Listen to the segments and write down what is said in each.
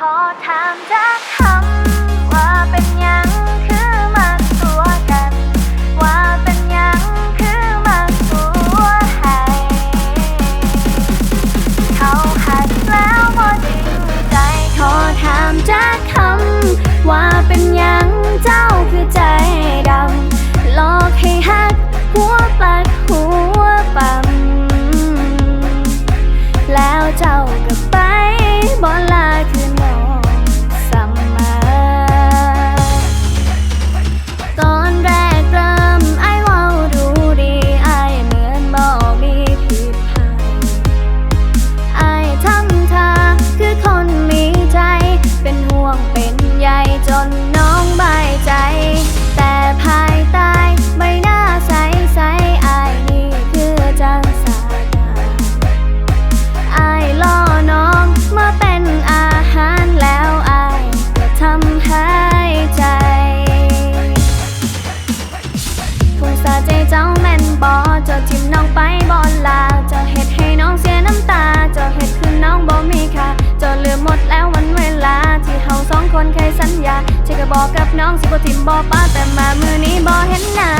ขอถามจักคำ จเจ้าแม่นบอเจ้าทิมน้องไปบอลลาเจ้าเฮ็ดให้น้องเสียน้ำตาเจ้าเฮ็ดคือน้องบ่มีค่าเจ้าลืมหมดแล้ววันเวลา ที่เฮาสองคนเคยสัญญาฉันก็บอกกับน้องสิบ่ทิมบ่ป้าแต่มามือนี้บ่เห็นหน้า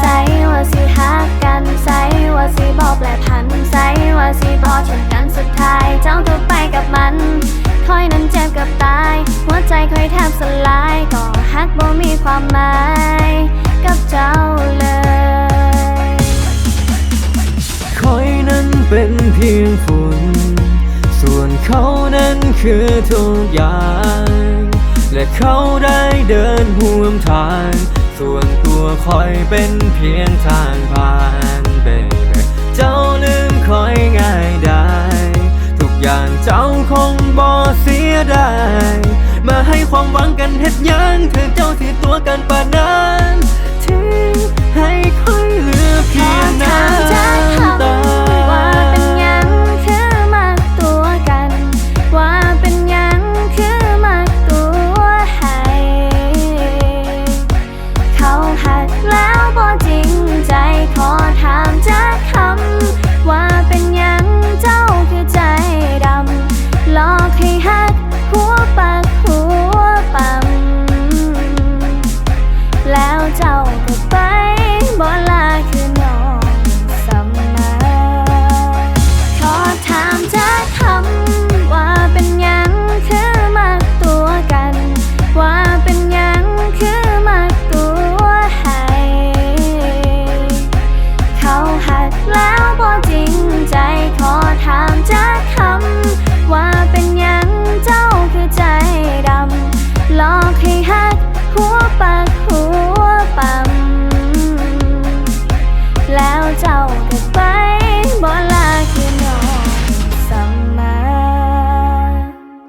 ใส่ว่าสิฮักกันใส่ว่าสิบ่แปลพันใส่ว่าสิบ่ชนกันสุดท้าย เจ้าตัวไปกับมันคอยนั้นเจ็บกับตาย หัวใจคอยแทบสลาย ก็ฮักบ่มีความหมาย กับเจ้าเลย นเขานั้นคือทุกอย่าง และเขาได้เดินห่วมทาง ส่วนตัวคอยเป็นเพียงทางผ่านเบบเจ้าลืมคอยง่ายได้ ทุกอย่างเจ้าคงบ่เสียดายมาให้ความหวังกันเฮ็ดยังเธอเจ้าที่ตัวกันปานนั้นทิ้งให้ค ใจขอถามใจ หักหัวปากหัวปั๊มแล้วเจ้า